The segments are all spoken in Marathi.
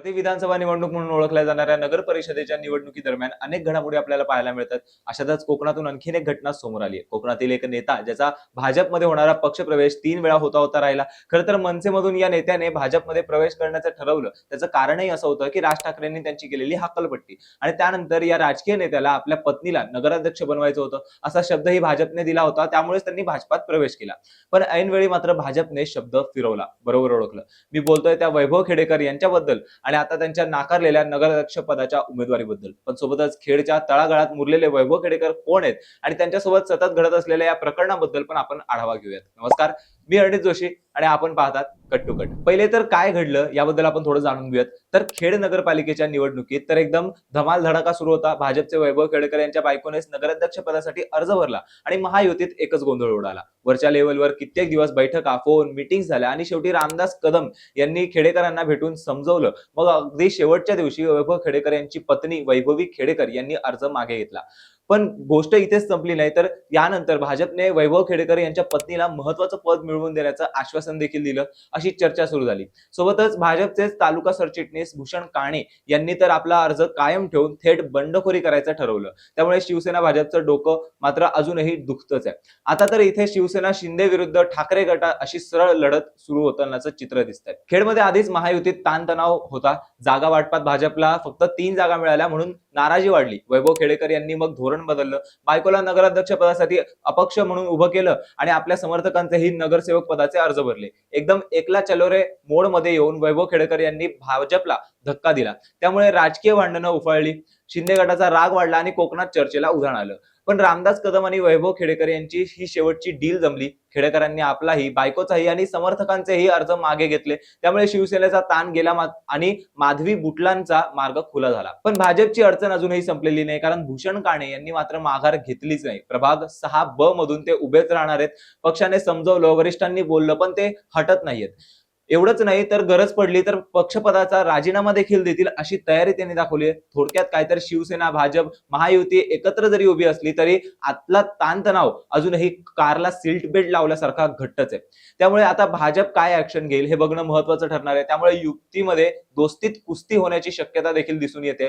प्रति विधानसभा निवडणूक म्हणून ओळखल्या जाणाऱ्या नगर परिषदेच्या निवडणुकी दरम्यान अनेक घडामोडी आपल्याला पाहायला मिळतात. अशातच कोकणातून आणखीन एक घटना समोर आली आहे. कोकणातील एक नेता ज्याचा भाजपमध्ये होणारा पक्षप्रवेश तीन वेळा होता होता राहिला. खरं तर मनसेमधून या नेत्याने भाजपमध्ये प्रवेश करण्याचं ठरवलं. त्याचं कारणही असं होतं की राज ठाकरेंनी त्यांची केलेली हकलपट्टी. आणि त्यानंतर या राजकीय नेत्याला आपल्या पत्नीला नगराध्यक्ष बनवायचं होतं. असा शब्दही भाजपने दिला होता. त्यामुळेच त्यांनी भाजपात प्रवेश केला. पण ऐनवेळी मात्र भाजपने शब्द फिरवला. बरोबर ओळखलं. मी बोलतोय त्या वैभव खेडेकर यांच्याबद्दल. आणि आता त्यांच्या नाकारलेल्या नगराध्यक्ष पदाच्या उमेदवारीबद्दल. पण सोबतच खेडच्या तळागाळात मुरलेले वैभव खेडेकर कोण आहेत? आणि त्यांच्यासोबत सतत घडत असलेल्या या प्रकरणाबद्दल पण आपण आढावा घेऊयात. नमस्कार. मी अनित जोशी आणि आपण पाहतात कट टू कट. पहिले तर काय घडलं याबद्दल आपण थोडं जाणून घेऊयात. तर खेड नगरपालिकेच्या निवडणुकीत तर एकदम धमाल धडाका सुरू होता. भाजपचे वैभव खेडेकर यांच्या बायकोनेच नगराध्यक्ष पदासाठी अर्ज भरला आणि महायुतीत एकच गोंधळ उडाला. वरच्या लेवलवर कित्येक दिवस बैठका फोन मिटिंग झाल्या आणि शेवटी रामदास कदम यांनी खेडेकरांना भेटून समजवलं. मग अगदी शेवटच्या दिवशी वैभव खेडेकर यांची पत्नी वैभवी खेडेकर यांनी अर्ज मागे घेतला. पण गोष्ट इथेच संपली नाही. तर यानंतर भाजपने वैभव खेडेकर यांच्या पत्नीला महत्वाचं पद मिळवून देण्याचं आश्वासन देखील दिलं. अशी चर्चा सुरू झाली. सोबतच भाजपचेच तालुका सरचिटणीस भूषण काणे यांनी तर आपला अर्ज कायम ठेवून थेट बंडखोरी करायचं ठरवलं. त्यामुळे शिवसेना भाजपचं डोकं मात्र अजूनही दुखतच आहे. आता तर इथे शिवसेना शिंदे विरुद्ध ठाकरे गटा अशी सरळ लढत सुरू होतानाचं चित्र दिसतंय. खेडमध्ये आधीच महायुतीत ताणतणाव होता. जागा वाटपात भाजपला फक्त तीन जागा मिळाल्या म्हणून नाराजी वाढली. वैभव खेडेकर यांनी मग धोरण बदललं. बायकोला नगराध्यक्ष पदासाठी अपक्ष म्हणून उभं केलं आणि आपल्या समर्थकांचेही नगरसेवक पदाचे अर्ज भरले. एकदम एकला चलोरे मोडमध्ये येऊन वैभव खेडेकर यांनी भाजपला धक्का दिला. त्यामुळे राजकीय भांडणं उफाळली. शिंदे गटाचा राग वाढला आणि कोकणात चर्चेला उधाण आलं. पण रामदास कदम आणि वैभव खेडेकर यांची ही शेवटची डील जमली. खेडेकरांनी आपलाही बायकोचाही आणि समर्थकांचेही अर्ज मागे घेतले. त्यामुळे शिवसेनेचा ताण गेला आणि माधवी बुटलांचा मार्ग खुला झाला. पण भाजपची अडचण अजूनही संपलेली नाही कारण भूषण काणे यांनी मात्र माघार घेतलीच नाही. प्रभाग सहा ब मधून ते उभेच राहणार आहेत. पक्षाने समजवलं वरिष्ठांनी बोललं पण ते हटत नाहीयेत. एवढंच नाही तर गरज पडली तर पक्षपदाचा राजीनामा देखील देतील अशी तयारी त्यांनी दाखवली आहे. थोडक्यात काय तर शिवसेना भाजप महायुती एकत्र जरी उभी असली तरी आतला ताणतणाव अजूनही कारला सिल्ट बेल्ट लावल्यासारखा घट्टच आहे. त्यामुळे आता भाजप काय ऍक्शन घेईल हे बघणं महत्वाचं ठरणार आहे. त्यामुळे युक्तीमध्ये दोस्तीत कुस्ती होण्याची शक्यता देखील दिसून येते.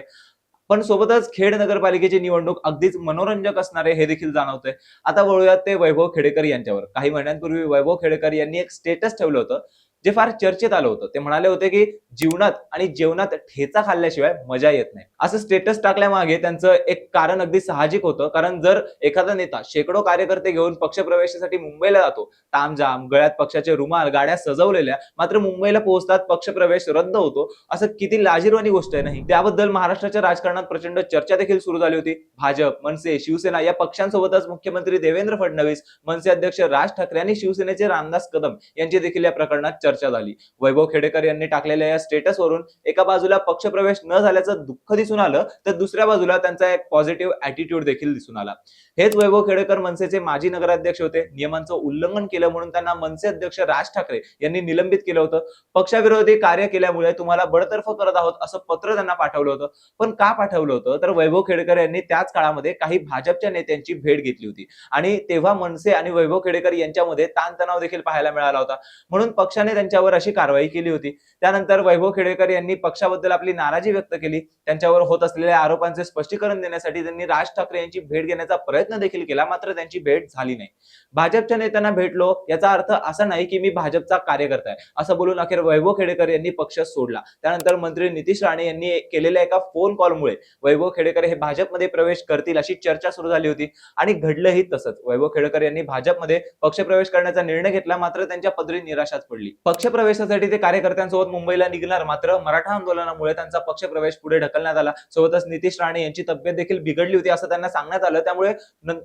पण सोबतच खेड नगरपालिकेची निवडणूक अगदीच मनोरंजक असणार आहे हे देखील जाणवतंय. आता वळूयात ते वैभव खेडेकर यांच्यावर. काही महिन्यांपूर्वी वैभव खेडेकर यांनी एक स्टेटस ठेवलं होतं. जे फार चर्चेत आलं होतं ते म्हणाले होते की जीवनात आणि जेवणात ठेचा खाल्ल्याशिवाय मजा येत नाही. असं स्टेटस टाकल्यामागे त्यांचं एक कारण अगदी साहजिक होतं. कारण जर एखादा नेता शेकडो कार्यकर्ते घेऊन पक्षप्रवेशासाठी मुंबईला जातो तामजाम गळ्यात पक्षाचे रुमाल गाड्या सजवलेल्या मात्र मुंबईला पोहोचतात पक्षप्रवेश रद्द होतो असं किती लाजीरवाणी गोष्ट आहे नाही? त्याबद्दल महाराष्ट्राच्या राजकारणात प्रचंड चर्चा देखील सुरू झाली होती. भाजप मनसे शिवसेना या पक्षांसोबतच मुख्यमंत्री देवेंद्र फडणवीस मनसे अध्यक्ष राज ठाकरे आणि शिवसेनेचे रामदास कदम यांची देखील या प्रकरणात चर्चा झाली. वैभव खेडेकर यांनी टाकलेल्या या स्टेटसवरून एका बाजूला पक्षप्रवेश न झाल्याचं दुःख दिसून आलं तर दुसऱ्या बाजूला त्यांचा एक पॉझिटिव्ह अॅटिट्यूड देखील दिसून आला. हेच वैभव खेडेकर मनसेचे माजी नगराध्यक्ष होते. नियमांचं उल्लंघन केलं म्हणून त्यांना मनसे अध्यक्ष राज ठाकरे यांनी निलंबित केलं होतं. पक्षाविरोधी कार्य केल्यामुळे तुम्हाला बडतर्फ करत आहोत असं पत्र त्यांना पाठवलं होतं. पण का पाठवलं होतं? तर वैभव खेडेकर यांनी त्याच काळामध्ये काही भाजपच्या नेत्यांची भेट घेतली होती. आणि तेव्हा मनसे आणि वैभव खेडेकर यांच्यामध्ये ताणतणाव देखील पाहायला मिळाला होता. म्हणून पक्षाने त्यांच्यावर अशी कारवाई केली होती. त्यानंतर वैभव खेडेकर यांनी पक्षाबद्दल आपली नाराजी व्यक्त केली. त्यांच्यावर होत असलेल्या आरोपांचे स्पष्टीकरण देण्यासाठी त्यांनी राज ठाकरे यांची भेट घेण्याचा प्रयत्न देखील केला मात्र त्यांची भेट झाली नाही. भाजपच्या नेत्यांना भेटलो याचा अर्थ असा नाही की मी भाजपचा कार्यकर्ता आहे. असं बोलून अखेर वैभव खेडेकर यांनी पक्ष सोडला. त्यानंतर मंत्री नितीश राणे यांनी केलेल्या एका फोन कॉलमुळे वैभव खेडेकर हे भाजपमध्ये प्रवेश करतील अशी चर्चा सुरू झाली होती आणि घडलंही तसंच. वैभव खेडेकर यांनी भाजपमध्ये पक्षप्रवेश करण्याचा निर्णय घेतला मात्र त्यांच्या पदरी निराशाच पडली. पक्षप्रवेशासाठी ते कार्यकर्त्यांसोबत मुंबईला निघणार. मात्र मराठा आंदोलनामुळे त्यांचा पक्षप्रवेश पुढे ढकलण्यात आला. सोबतच नितीश राणे यांची तब्येत देखील बिघडली होती असं त्यांना सांगण्यात आलं. त्यामुळे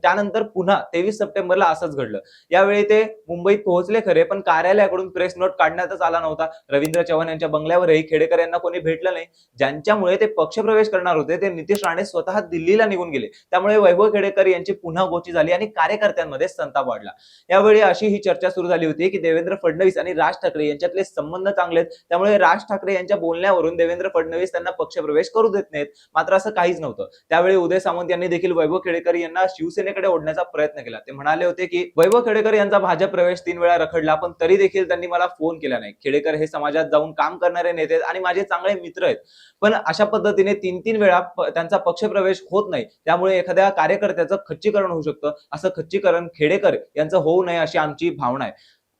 त्यानंतर पुन्हा तेवीस सप्टेंबरला असंच घडलं. यावेळी ते मुंबईत पोहोचले खरे पण कार्यालयाकडून प्रेस नोट काढण्यातच आला नव्हता. रवींद्र चव्हाण यांच्या बंगल्यावरही खेडेकर यांना कोणी भेटलं नाही. ज्यांच्यामुळे ते पक्षप्रवेश करणार होते ते नितीश राणे स्वतः दिल्लीला निघून गेले. त्यामुळे वैभव खेडेकर यांची पुन्हा गोची झाली आणि कार्यकर्त्यांमध्ये संताप वाढला. यावेळी अशी ही चर्चा सुरू झाली होती की देवेंद्र फडणवीस आणि राज ठाकरे ठाकरे यांच्यातले संबंध चांगले आहेत. त्यामुळे राज ठाकरे यांच्या बोलण्यावरून देवेंद्र फडणवीस त्यांना पक्षप्रवेश करू देत नाहीत. मात्र असं काहीच नव्हतं. त्यावेळी उदय सामंत यांनी देखील वैभव खेडेकर यांना शिवसेनेकडे ओढण्याचा प्रयत्न केला. ते म्हणाले होते की वैभव खेडेकर यांचा भाजप प्रवेश तीन वेळा रखडला पण तरी देखील त्यांनी मला फोन केला नाही. खेडेकर हे समाजात जाऊन काम करणारे नेते आहेत आणि माझे चांगले मित्र आहेत. पण अशा पद्धतीने तीन तीन वेळा त्यांचा पक्षप्रवेश होत नाही. त्यामुळे एखाद्या कार्यकर्त्याचं खच्चीकरण होऊ शकतं. असं खच्चीकरण खेडेकर यांचं होऊ नये अशी आमची भावना आहे.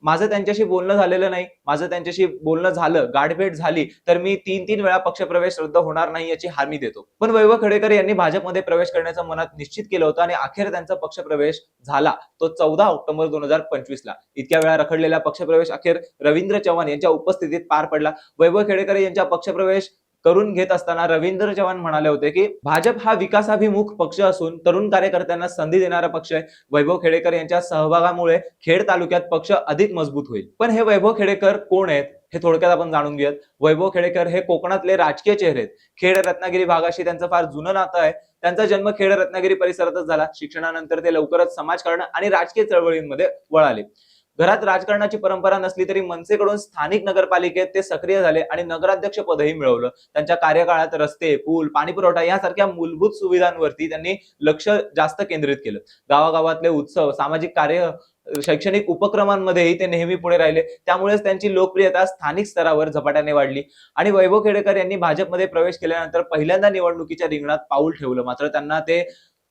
माझं त्यांच्याशी बोलणं झालेलं नाही माझं त्यांच्याशी बोलणं झालं गाठभेट झाली तर मी तीन तीन वेळा पक्षप्रवेश रद्द होणार नाही याची हमी देतो. पण वैभव खेडेकर यांनी भाजपमध्ये प्रवेश करण्याचं मनात निश्चित केलं होतं आणि अखेर त्यांचा पक्षप्रवेश झाला. तो चौदा ऑक्टोबर दोन हजार पंचवीस ला इतक्या वेळा रखडलेला पक्षप्रवेश अखेर रवींद्र चव्हाण यांच्या उपस्थितीत पार पडला. वैभव खेडेकर यांच्या पक्षप्रवेश करून घेत असताना रवींद्र चव्हाण म्हणाले होते की भाजप हा विकासाभिमुख पक्ष असून तरुण कार्यकर्त्यांना संधी देणारा पक्ष आहे. वैभव खेडेकर यांच्या सहभागामुळे खेड तालुक्यात पक्ष अधिक मजबूत होईल. पण हे वैभव खेडेकर कोण आहेत हे थोडक्यात आपण जाणून घेऊयात. वैभव खेडेकर हे कोकणातले राजकीय चेहरे आहेत. खेड रत्नागिरी भागाशी त्यांचं फार जुनं नातं आहे. त्यांचा जन्म खेड रत्नागिरी परिसरातच झाला. शिक्षणानंतर ते लवकरच समाजकारण आणि राजकीय चळवळींमध्ये वळाले. घरात राजकारणाची परंपरा नसली तरी मनसेकडून स्थानिक नगरपालिकेत ते सक्रिय झाले आणि नगराध्यक्ष पदही मिळवलं. त्यांच्या कार्यकाळात रस्ते पूल पाणी पुरवठा यासारख्या मूलभूत सुविधांवरती त्यांनी लक्ष जास्त केंद्रित केलं. गावागावातले उत्सव सामाजिक कार्य शैक्षणिक उपक्रमांमध्येही ते नेहमी पुढे राहिले. त्यामुळेच त्यांची लोकप्रियता स्थानिक स्तरावर झपाट्याने वाढली. आणि वैभव खेडेकर यांनी भाजपमध्ये प्रवेश केल्यानंतर पहिल्यांदा निवडणुकीच्या रिंगणात पाऊल ठेवलं. मात्र त्यांना ते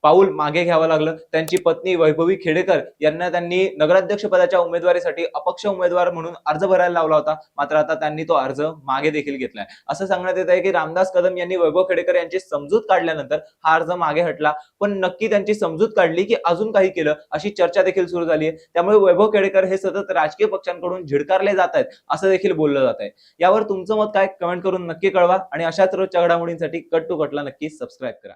पाऊल मागे घ्यावं लागलं. त्यांची पत्नी वैभवी खेडेकर यांना त्यांनी नगराध्यक्ष पदाच्या उमेदवारीसाठी अपक्ष उमेदवार म्हणून अर्ज भरायला लावला होता. मात्र आता त्यांनी तो अर्ज मागे देखील घेतलाय. असं सांगण्यात येत आहे की रामदास कदम यांनी वैभव खेडेकर यांची समजूत काढल्यानंतर हा अर्ज मागे हटला. पण नक्की त्यांची समजूत काढली की अजून काही केलं अशी चर्चा देखील सुरू झाली आहे त्यामुळे वैभव खेडेकर हे सतत राजकीय पक्षांकडून झिडकारले जात आहेत असं देखील बोललं जात आहे यावर तुमचं मत काय? कमेंट करून नक्की कळवा आणि अशाच रोजच्या घडामोडींसाठी कट टू कटला नक्की सबस्क्राईब करा.